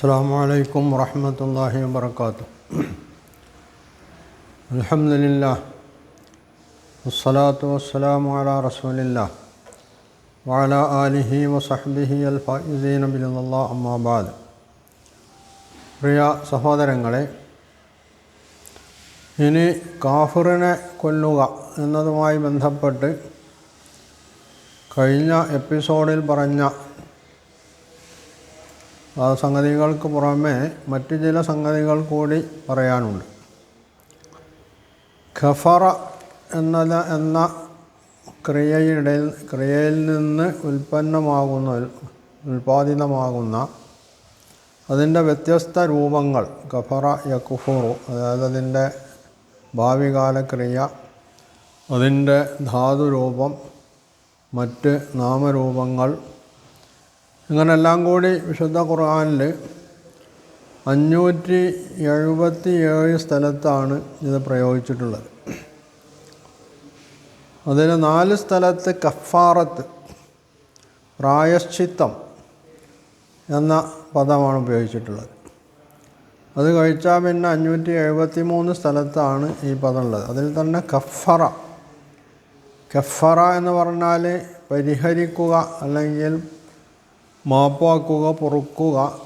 السلام عليكم ورحمة الله وبركاته الحمد لله والصلاة والسلام على رسول الله وعلى آله وصحبه الفائزين برضا الله أما بعد പ്രിയ സഹോദരങ്ങളെ ഇനി കാഫിറിനെ കൊല്ലുക എന്നതുമായി ബന്ധപ്പെട്ട് കഴിഞ്ഞ എപ്പിസോഡിൽ പറഞ്ഞ ആ സംഗതികൾക്ക് പുറമേ മറ്റു ചില സംഗതികൾ കൂടി പറയാനുണ്ട്. ഖഫറ എന്നത് എന്ന ക്രിയയുടെ ക്രിയയിൽ നിന്ന് ഉൽപ്പന്നമാകുന്ന ഉൽപ്പാദിതമാകുന്ന അതിന്റെ വ്യത്യസ്ത രൂപങ്ങൾ ഖഫറ യക്കുഫുറു അതായത് അതിന്റെ ഭാവികാല ക്രിയ അതിന്റെ ധാതുരൂപം മറ്റ് നാമരൂപങ്ങൾ ഇങ്ങനെല്ലാം കൂടി വിശുദ്ധ ഖുർആനിൽ അഞ്ഞൂറ്റി എഴുപത്തി ഏഴ് സ്ഥലത്താണ് ഇത് പ്രയോഗിച്ചിട്ടുള്ളത്. അതിന് നാല് സ്ഥലത്ത് കഫാറത്ത് പ്രായശ്ചിത്തം എന്ന പദമാണ് ഉപയോഗിച്ചിട്ടുള്ളത്. അത് കഴിച്ചാൽ പിന്നെ അഞ്ഞൂറ്റി എഴുപത്തി മൂന്ന് സ്ഥലത്താണ് ഈ പദം ഉള്ളത് അതിൽ തന്നെ കഫറ. കഫറ എന്ന് പറഞ്ഞാൽ പരിഹരിക്കുക അല്ലെങ്കിൽ മാപ്പാക്കുക പൊറുക്കുക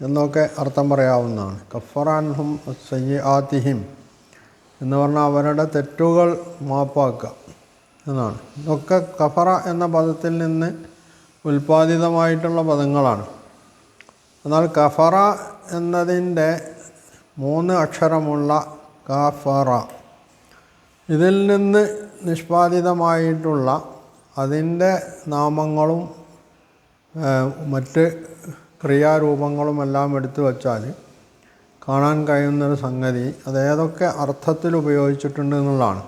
എന്നൊക്കെ അർത്ഥം പറയാവുന്നതാണ്. കഫറാൻഹും സയ്യാത്തിഹിം എന്ന് പറഞ്ഞാൽ അവരുടെ തെറ്റുകൾ മാപ്പാക്കുക എന്നാണ്. ഇതൊക്കെ കഫറ എന്ന പദത്തിൽ നിന്ന് ഉൽപ്പാദിതമായിട്ടുള്ള പദങ്ങളാണ്. എന്നാൽ കഫറ എന്നതിന്റെ മൂന്ന് അക്ഷരമുള്ള കഫറ ഇതിൽ നിന്ന് നിഷ്പാദിതമായിട്ടുള്ള അതിന്റെ നാമങ്ങളും മറ്റ് ക്രിയാരൂപങ്ങളുമെല്ലാം എടുത്തു വച്ചാൽ കാണാൻ കഴിയുന്നൊരു സംഗതി അതേതൊക്കെ അർത്ഥത്തിൽ ഉപയോഗിച്ചിട്ടുണ്ട് എന്നുള്ളതാണ്.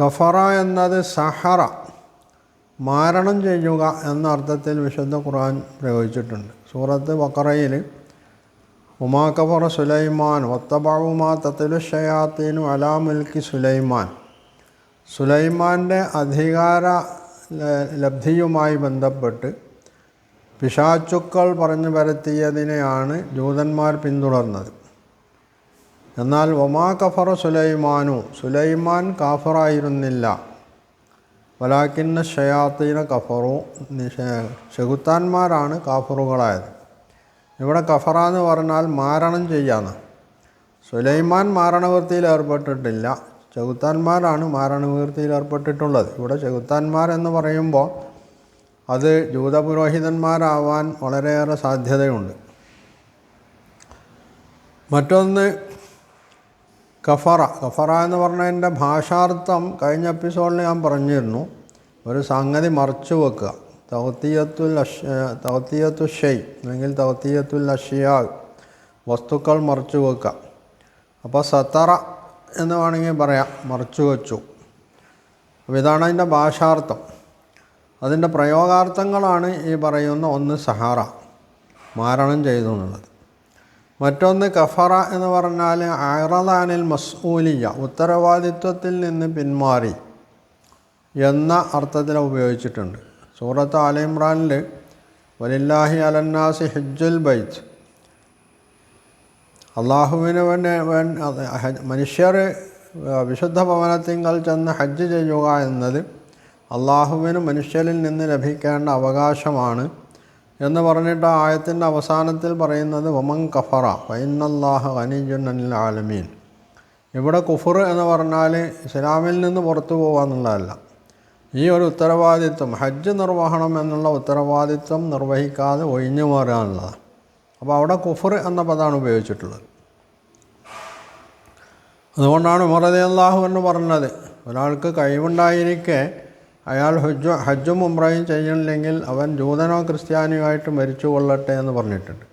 കഫറ എന്നത് സഹറ മാരണം ചെയ്യുക എന്ന അർത്ഥത്തിൽ വിശുദ്ധ ഖുർആൻ പ്രയോഗിച്ചിട്ടുണ്ട്. സൂറത്ത് ബക്കറയിൽ ഉമാ കഫറ സുലൈമാൻ ഒത്തബാവുമാ തത്തിലു ഷയാത്തീനു അലാ മുൽക്കി സുലൈമാൻ. സുലൈമാന്റെ അധികാര ലബ്ധിയുമായി ബന്ധപ്പെട്ട് പിശാച്ചുക്കൾ പറഞ്ഞു വരുത്തിയതിനെയാണ് ജൂതന്മാർ പിന്തുടർന്നത്. എന്നാൽ ഒമാ കഫർ സുലൈമാനു സുലൈമാൻ കാഫറായിരുന്നില്ല. വലാക്കിന്ന ഷയാത്തീന കഫറു ചെകുത്താന്മാരാണ് കാഫറുകളായത്. ഇവിടെ കഫറ എന്ന് പറഞ്ഞാൽ മാരണം ചെയ്യാന്ന്. സുലൈമാൻ മാരണവൃത്തിയിൽ ഏർപ്പെട്ടിട്ടില്ല ചെകുത്താന്മാരാണ് മാരണവീർത്തിയിൽ ഏർപ്പെട്ടിട്ടുള്ളത്. ഇവിടെ ചെകുത്താന്മാരെന്ന് പറയുമ്പോൾ അത് ജൂതപുരോഹിതന്മാരാവാൻ വളരെയേറെ സാധ്യതയുണ്ട്. മറ്റൊന്ന് കഫറ. കഫറ എന്ന് പറഞ്ഞതിന്റെ ഭാഷാർത്ഥം കഴിഞ്ഞ എപ്പിസോഡിൽ ഞാൻ പറഞ്ഞിരുന്നു. ഒരു സംഗതി മറച്ചു വെക്കുക. തൗത്തിയത്തുൽ തൗത്തിയത്തു ഷെയ് അല്ലെങ്കിൽ തൗത്തിയത്തുൽ അഷിയാ വസ്തുക്കൾ മറച്ചു വെക്കുക. അപ്പോൾ സത്തറ എന്ന് വേണമെങ്കിൽ പറയാം. മറച്ചു വച്ചു. അപ്പോൾ ഇതാണ് അതിന്റെ ഭാഷാർത്ഥം. അതിന്റെ പ്രയോഗാർത്ഥങ്ങളാണ് ഈ പറയുന്ന ഒന്ന് സഹാറ മാരണം ചെയ്തു എന്നുള്ളത്. മറ്റൊന്ന് കഫറ എന്ന് പറഞ്ഞാൽ അറദാനിൽ മസ്ഊലിയ ഉത്തരവാദിത്വത്തിൽ നിന്ന് പിന്മാറി എന്ന അർത്ഥത്തിൽ ഉപയോഗിച്ചിട്ടുണ്ട്. സൂറത്ത് ആലിമ്രാനിൽ വലില്ലാഹി അലന്നാസി ഹിജുൽ ബൈത്ത് അള്ളാഹുവിന് മനുഷ്യർ വിശുദ്ധ ഭവനത്തിങ്കൽ ചെന്ന് ഹജ്ജ് ചെയ്യുക എന്നത് അള്ളാഹുവിന് മനുഷ്യരിൽ നിന്ന് ലഭിക്കേണ്ട അവകാശമാണ്. എന്ന് പറഞ്ഞിട്ട് ആയത്തിന്റെ അവസാനത്തിൽ പറയുന്നത് വമൻ കഫറ ഫൈനല്ലാഹ് അനിജുൻ അനിൽ ആലമീൻ. ഇവിടെ കുഫർ എന്ന് പറഞ്ഞാൽ ഇസ്ലാമിൽ നിന്ന് പുറത്തു പോകുക എന്നുള്ളതല്ല. ഈ ഒരു ഉത്തരവാദിത്വം ഹജ്ജ് നിർവഹണം എന്നുള്ള ഉത്തരവാദിത്വം നിർവഹിക്കാതെ ഒഴിഞ്ഞു മാറുക എന്നുള്ളതാണ്. അപ്പോൾ അവിടെ കുഫർ എന്ന പദമാണ് ഉപയോഗിച്ചിട്ടുള്ളത്. അതുകൊണ്ടാണ് ഉമറദി അള്ളാഹു എന്ന് പറഞ്ഞത് ഒരാൾക്ക് കഴിവുണ്ടായിരിക്കെ അയാൾ ഹജ്ജു ഹജ്ജും ഉമ്രയും ചെയ്യണില്ലെങ്കിൽ അവൻ ജൂതനോ ക്രിസ്ത്യാനിയോ ആയിട്ട് മരിച്ചു കൊള്ളട്ടെ എന്ന് പറഞ്ഞിട്ടുണ്ട്.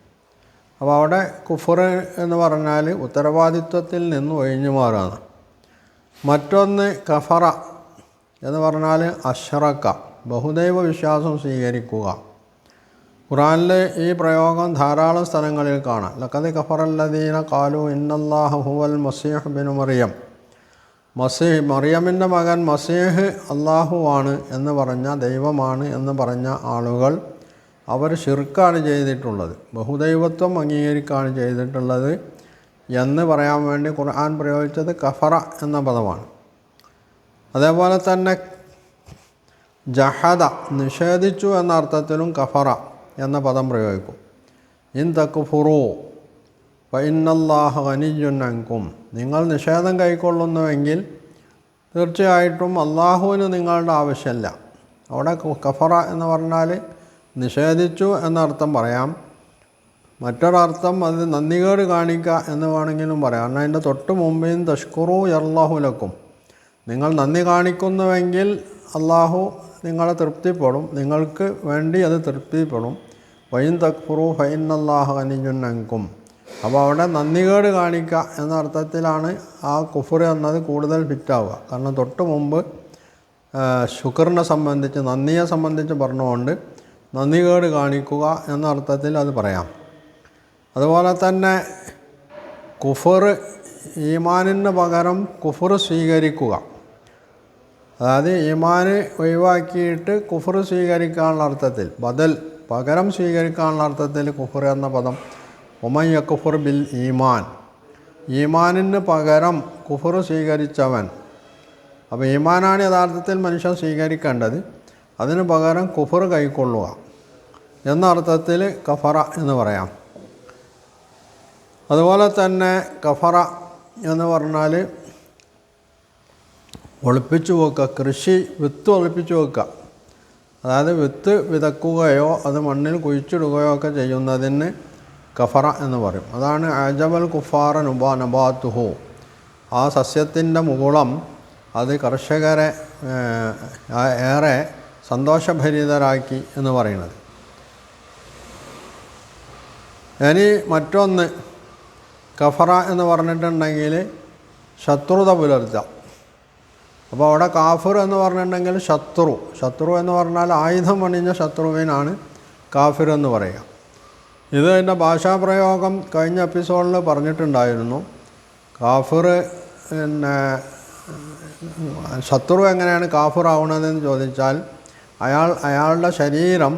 അപ്പോൾ അവിടെ കുഫർ എന്ന് പറഞ്ഞാൽ ഉത്തരവാദിത്വത്തിൽ നിന്ന് ഒഴിഞ്ഞു മാറുകയാണ് മറ്റൊന്ന് കഫറ എന്ന് പറഞ്ഞാൽ അഷ്റക്ക ബഹുദൈവ വിശ്വാസം സ്വീകരിക്കുക. ഖുറാനിൽ ഈ പ്രയോഗം ധാരാളം സ്ഥലങ്ങളിൽ കാണാം. ലക്കതി കഫറല്ലദീന കാലു ഇന്നല്ലാഹു ഹുവൽ മസീഹ് ബിൻ മറിയം. മസീഹ് മറിയമിന്റെ മകൻ മസീഹ് അള്ളാഹുവാണ് എന്ന് പറഞ്ഞ ദൈവമാണ് എന്ന് പറഞ്ഞ ആളുകൾ അവർ ഷിർക്കാണ് ചെയ്തിട്ടുള്ളത്. ബഹുദൈവത്വം അംഗീകരിക്കുകയാണ് ചെയ്തിട്ടുള്ളത് എന്ന് പറയാൻ വേണ്ടി ഖുർആൻ പ്രയോഗിച്ചത് കഫറ എന്ന പദമാണ്. അതേപോലെ തന്നെ ജഹദ നിഷേധിച്ചു എന്ന അർത്ഥത്തിലും കഫറ. എന്ന പദം പ്രയോഗിക്കും. ഇൻ തക്കുഫുറു ഫൈനല്ലാഹ ഖനിജുന്നങ്കും നിങ്ങൾ നിഷേധം കൈക്കൊള്ളുന്നുവെങ്കിൽ തീർച്ചയായിട്ടും അള്ളാഹുവിന് നിങ്ങളുടെ ആവശ്യമില്ല. അവിടെ കഫറ എന്ന് പറഞ്ഞാൽ നിഷേധിച്ചു എന്നർത്ഥം പറയാം. മറ്റൊരർത്ഥം അത് നന്ദികേട് കാണിക്കുക എന്ന് വേണമെങ്കിലും പറയാം. കാരണം അതിന്റെ തൊട്ട് മുമ്പേയും തഷ്കുറു യർലാഹുലക്കും നിങ്ങൾ നന്ദി കാണിക്കുന്നുവെങ്കിൽ അള്ളാഹു നിങ്ങളെ തൃപ്തിപ്പെടും. നിങ്ങൾക്ക് വേണ്ടി അത് തൃപ്തിപ്പെടും. വൈൻ തക്ഫുറു ഫൈൻ അള്ളാഹു അനിജുന്നങ്കും അപ്പോൾ അവിടെ നന്ദികേട് കാണിക്കുക എന്ന അർത്ഥത്തിലാണ് ആ കുഫർ എന്നത് കൂടുതൽ ഫിറ്റാവുക കാരണം തൊട്ട് മുമ്പ് ശുക്റിനെ സംബന്ധിച്ച് നന്ദിയെ സംബന്ധിച്ച് പറഞ്ഞുകൊണ്ട് നന്ദികേട് കാണിക്കുക എന്ന അർത്ഥത്തിൽ അത് പറയാം. അതുപോലെ തന്നെ കുഫർ ഈമാനിന് പകരം കുഫർ സ്വീകരിക്കുക. അതായത് ഈമാന് ഒഴിവാക്കിയിട്ട് കുഫർ സ്വീകരിക്കാനുള്ള അർത്ഥത്തിൽ ബദൽ പകരം സ്വീകരിക്കാനുള്ള അർത്ഥത്തിൽ കുഫർ എന്ന പദം ഉമയ്യ കുഫർ ബിൽ ഈമാൻ. ഈമാനിന് പകരം കുഫർ സ്വീകരിച്ചവൻ. അപ്പോൾ ഈമാനാണ് യഥാർത്ഥത്തിൽ മനുഷ്യൻ സ്വീകരിക്കേണ്ടത്. അതിന് പകരം കുഫർ കൈക്കൊള്ളുക. എന്ന അർത്ഥത്തിൽ കഫറ എന്ന് പറയാം. അതുപോലെ തന്നെ കഫറ എന്ന് പറഞ്ഞാൽ ഒളിപ്പിച്ചു വെക്കുക കൃഷി വിത്ത് ഒളിപ്പിച്ചു വെക്കുക. അതായത് വിത്ത് വിതക്കുകയോ അത് മണ്ണിൽ കുഴിച്ചിടുകയോ ഒക്കെ ചെയ്യുന്നതിന് കഫറ എന്ന് പറയും. അതാണ് അജബൽ കുഫാറ നുബ നബാത്തുഹു. ആ സസ്യത്തിന്റെ മുകുളം അത് കർഷകരെ ഏറെ സന്തോഷഭരിതരാക്കി എന്ന് പറയുന്നത്. ഇനി മറ്റൊന്ന് കഫറ എന്ന് പറഞ്ഞിട്ടുണ്ടെങ്കിൽ ശത്രുത പുലർത്തുക. അപ്പോൾ അവിടെ കാഫിർ എന്ന് പറഞ്ഞിട്ടുണ്ടെങ്കിൽ ശത്രു. ശത്രു എന്ന് പറഞ്ഞാൽ ആയുധം പണിഞ്ഞ ശത്രുവിനാണ് കാഫിർ എന്ന് പറയുക. ഇത് എന്റെ ഭാഷാപ്രയോഗം കഴിഞ്ഞ എപ്പിസോഡിൽ പറഞ്ഞിട്ടുണ്ടായിരുന്നു. കാഫിർ പിന്നെ ശത്രു എങ്ങനെയാണ് കാഫിർ ആവുന്നതെന്ന് ചോദിച്ചാൽ അയാൾ അയാളുടെ ശരീരം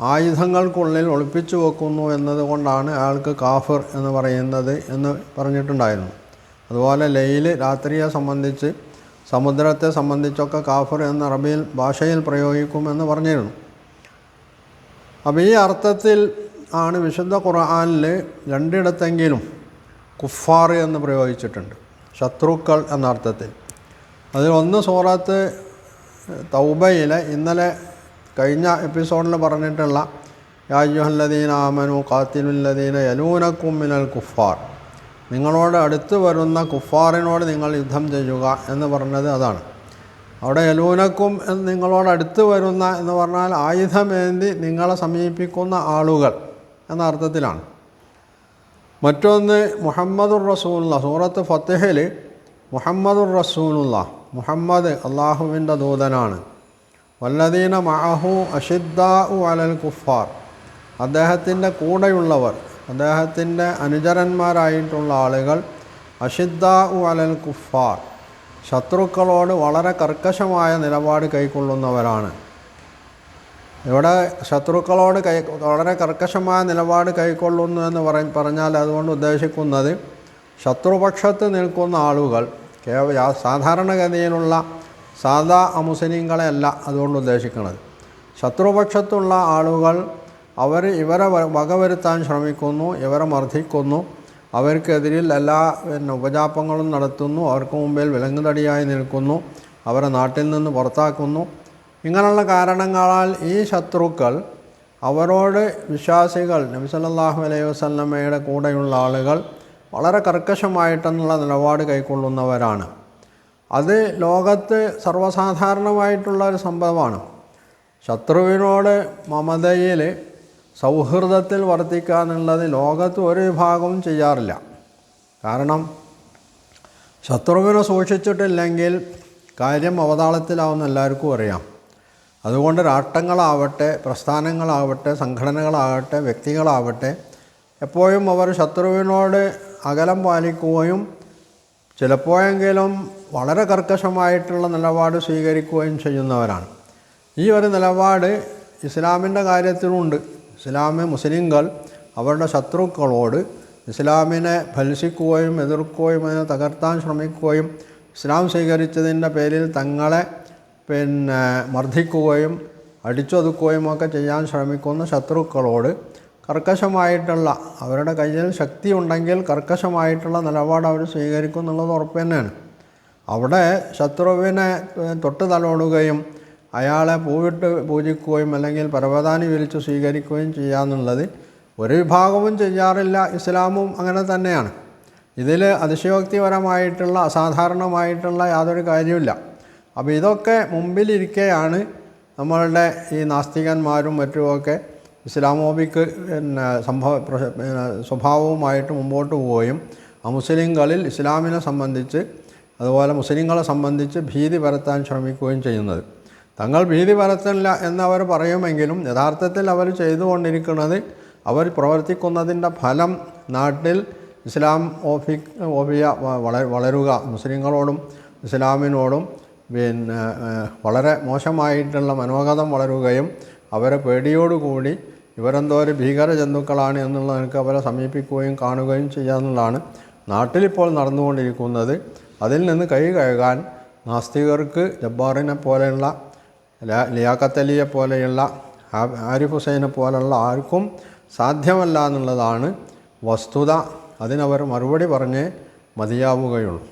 ആയുധങ്ങൾക്കുള്ളിൽ ഒളിപ്പിച്ചു വെക്കുന്നു എന്നതുകൊണ്ടാണ് അയാൾക്ക് കാഫിർ എന്ന് പറയുന്നത് എന്ന് പറഞ്ഞിട്ടുണ്ടായിരുന്നു. അതുപോലെ ലൈൽ രാത്രിയെ സംബന്ധിച്ച് സമുദ്രത്തെ സംബന്ധിച്ചൊക്കെ കാഫർ എന്ന അറബിയിൽ ഭാഷയിൽ പ്രയോഗിക്കുമെന്ന് പറഞ്ഞിരുന്നു. അപ്പോൾ ഈ അർത്ഥത്തിൽ ആണ് വിശുദ്ധ ഖുർആാനിൽ രണ്ടിടത്തെങ്കിലും കുഫാർ എന്ന് പ്രയോഗിച്ചിട്ടുണ്ട്. ശത്രുക്കൾ എന്ന അർത്ഥത്തിൽ. അതിൽ ഒന്ന് സൂറത്ത് തൗബയിലെ ഇന്നലെ കഴിഞ്ഞ എപ്പിസോഡിൽ പറഞ്ഞിട്ടുള്ള യാജുഹല്ലദീന ആമനു കാത്തിലുല്ലദീന യലൂനക്കും മിനൽ കുഫാർ. നിങ്ങളോട് അടുത്ത് വരുന്ന കുഫാറിനോട് നിങ്ങൾ യുദ്ധം ചെയ്യുക എന്ന് പറഞ്ഞത് അതാണ്. അവിടെ യലൂനക്കും എന്ന് നിങ്ങളോട് അടുത്ത് വരുന്ന എന്ന് പറഞ്ഞാൽ ആയുധമേന്തി നിങ്ങളെ സമീപിക്കുന്ന ആളുകൾ എന്ന അർത്ഥത്തിലാണ്. മറ്റൊന്ന് മുഹമ്മദുർ റസൂലുള്ള സൂറത്ത് ഫത്തേഹിൽ മുഹമ്മദുർ റസൂലുള്ള മുഹമ്മദ് അള്ളാഹുവിന്റെ ദൂതനാണ്. വല്ലദീന മഅഹു അഷിദ്ദാഉ അലൽ കുഫാർ അദ്ദേഹത്തിന്റെ കൂടെയുള്ളവർ അദ്ദേഹത്തിന്റെ അനുചരന്മാരായിട്ടുള്ള ആളുകൾ അഷിദ്ദാഉ അലൽ കുഫാർ ശത്രുക്കളോട് വളരെ കർക്കശമായ നിലപാട് കൈക്കൊള്ളുന്നവരാണ്. ഇവിടെ ശത്രുക്കളോട് കൈ വളരെ കർക്കശമായ നിലപാട് കൈക്കൊള്ളുന്നു എന്ന് പറ പറഞ്ഞാൽ അതുകൊണ്ട് ഉദ്ദേശിക്കുന്നത് ശത്രുപക്ഷത്ത് നിൽക്കുന്ന ആളുകൾ കേവല സാധാരണഗതിയിലുള്ള സാധാ അമുസ്ലിങ്ങളെയല്ല അതുകൊണ്ട് ഉദ്ദേശിക്കുന്നത്. ശത്രുപക്ഷത്തുള്ള ആളുകൾ അവർ ഇവരെ വക വകവരുത്താൻ ശ്രമിക്കുന്നു ഇവരെ മർദ്ദിക്കുന്നു. അവർക്കെതിരിൽ എല്ലാ പിന്നെ ഉപജാപങ്ങളും നടത്തുന്നു. അവർക്ക് മുമ്പിൽ വിലങ്ങുതടിയായി നിൽക്കുന്നു. അവരെ നാട്ടിൽ നിന്ന് പുറത്താക്കുന്നു. ഇങ്ങനെയുള്ള കാരണങ്ങളാൽ ഈ ശത്രുക്കൾ അവരോട് വിശ്വാസികൾ നബി സല്ലല്ലാഹു അലൈഹി വസല്ലമയുടെ കൂടെയുള്ള ആളുകൾ വളരെ കർക്കശമായിട്ടെന്നുള്ള നിലപാട് കൈക്കൊള്ളുന്നവരാണ്. അത് ലോകത്ത് സർവസാധാരണമായിട്ടുള്ള ഒരു സംഭവമാണ്. ശത്രുവിനോട് മമതയിൽ സൗഹൃദത്തിൽ വർത്തിക്കുക എന്നുള്ളത് ലോകത്ത് ഒരു വിഭാഗവും ചെയ്യാറില്ല. കാരണം ശത്രുവിനെ സൂക്ഷിച്ചിട്ടില്ലെങ്കിൽ കാര്യം അവതാളത്തിലാവുന്ന എല്ലാവർക്കും അറിയാം. അതുകൊണ്ട് രാഷ്ട്രങ്ങളാവട്ടെ പ്രസ്ഥാനങ്ങളാവട്ടെ സംഘടനകളാവട്ടെ വ്യക്തികളാവട്ടെ എപ്പോഴും അവർ ശത്രുവിനോട് അകലം പാലിക്കുകയും ചിലപ്പോഴെങ്കിലും വളരെ കർക്കശമായിട്ടുള്ള നിലപാട് സ്വീകരിക്കുകയും ചെയ്യുന്നവരാണ്. ഈ ഒരു നിലപാട് ഇസ്ലാമിന്റെ കാര്യത്തിലുണ്ട്. ഇസ്ലാമി മുസ്ലിങ്ങൾ അവരുടെ ശത്രുക്കളോട് ഇസ്ലാമിനെ ഫലസിക്കുകയും എതിർക്കുകയും അതിനെ തകർത്താൻ ശ്രമിക്കുകയും ഇസ്ലാം സ്വീകരിച്ചതിന്റെ പേരിൽ തങ്ങളെ പിന്നെ മർദ്ദിക്കുകയും അടിച്ചൊതുക്കുകയും ഒക്കെ ചെയ്യാൻ ശ്രമിക്കുന്ന ശത്രുക്കളോട് കർക്കശമായിട്ടുള്ള അവരുടെ കയ്യിൽ ശക്തി ഉണ്ടെങ്കിൽ കർക്കശമായിട്ടുള്ള നിലപാട് അവർ സ്വീകരിക്കും എന്നുള്ളത് ഉറപ്പ് തന്നെയാണ്. അവിടെ ശത്രുവിനെ തൊട്ട് തലോടുകയും അയാളെ പൂവിട്ട് പൂജിക്കുകയും അല്ലെങ്കിൽ പരവതാനി വിരിച്ച് സ്വീകരിക്കുകയും ചെയ്യാന്നുള്ളത് ഒരു വിഭാഗവും ചെയ്യാറില്ല. ഇസ്ലാമും അങ്ങനെ തന്നെയാണ്. ഇതിൽ അതിശയോക്തിപരമായിട്ടുള്ള അസാധാരണമായിട്ടുള്ള യാതൊരു കാര്യമില്ല അപ്പോൾ ഇതൊക്കെ മുമ്പിലിരിക്കെയാണ് നമ്മളുടെ ഈ നാസ്തികന്മാരും മറ്റുമൊക്കെ ഇസ്ലാമോബിക്ക് പിന്നെ സംഭവ സ്വഭാവവുമായിട്ട് മുമ്പോട്ട് പോവുകയും മുസ്ലിങ്ങളിൽ ഇസ്ലാമിനെ സംബന്ധിച്ച് അതുപോലെ മുസ്ലിങ്ങളെ സംബന്ധിച്ച് ഭീതി പരത്താൻ ശ്രമിക്കുകയും ചെയ്യുന്നത്. തങ്ങൾ ഭീതി പരത്തില്ല എന്നവർ പറയുമെങ്കിലും യഥാർത്ഥത്തിൽ അവർ ചെയ്തുകൊണ്ടിരിക്കുന്നത് അവർ പ്രവർത്തിക്കുന്നതിന്റെ ഫലം നാട്ടിൽ ഇസ്ലാം ഓഫി ഓഫിയ വളരുക മുസ്ലിങ്ങളോടും ഇസ്ലാമിനോടും പിന്നെ വളരെ മോശമായിട്ടുള്ള മനോഗതം വളരുകയും അവരെ പേടിയോടുകൂടി ഇവരെന്തോ ഒരു ഭീകര ജന്തുക്കളാണ് എന്നുള്ള നിനക്ക് അവരെ സമീപിക്കുകയും കാണുകയും ചെയ്യാന്നുള്ളതാണ് നാട്ടിലിപ്പോൾ നടന്നുകൊണ്ടിരിക്കുന്നത്. അതിൽ നിന്ന് കൈ കഴുകാൻ നാസ്തികർക്ക് ജബ്ബാറിനെ പോലെയുള്ള ലിയാഖത്തലിയെ പോലെയുള്ള ആരിഫ് ഹുസൈനെ പോലെയുള്ള ആർക്കും സാധ്യമല്ല എന്നുള്ളതാണ് വസ്തുത. അതിനവർ മറുപടി പറഞ്ഞേ മതിയാവുകയുള്ളൂ.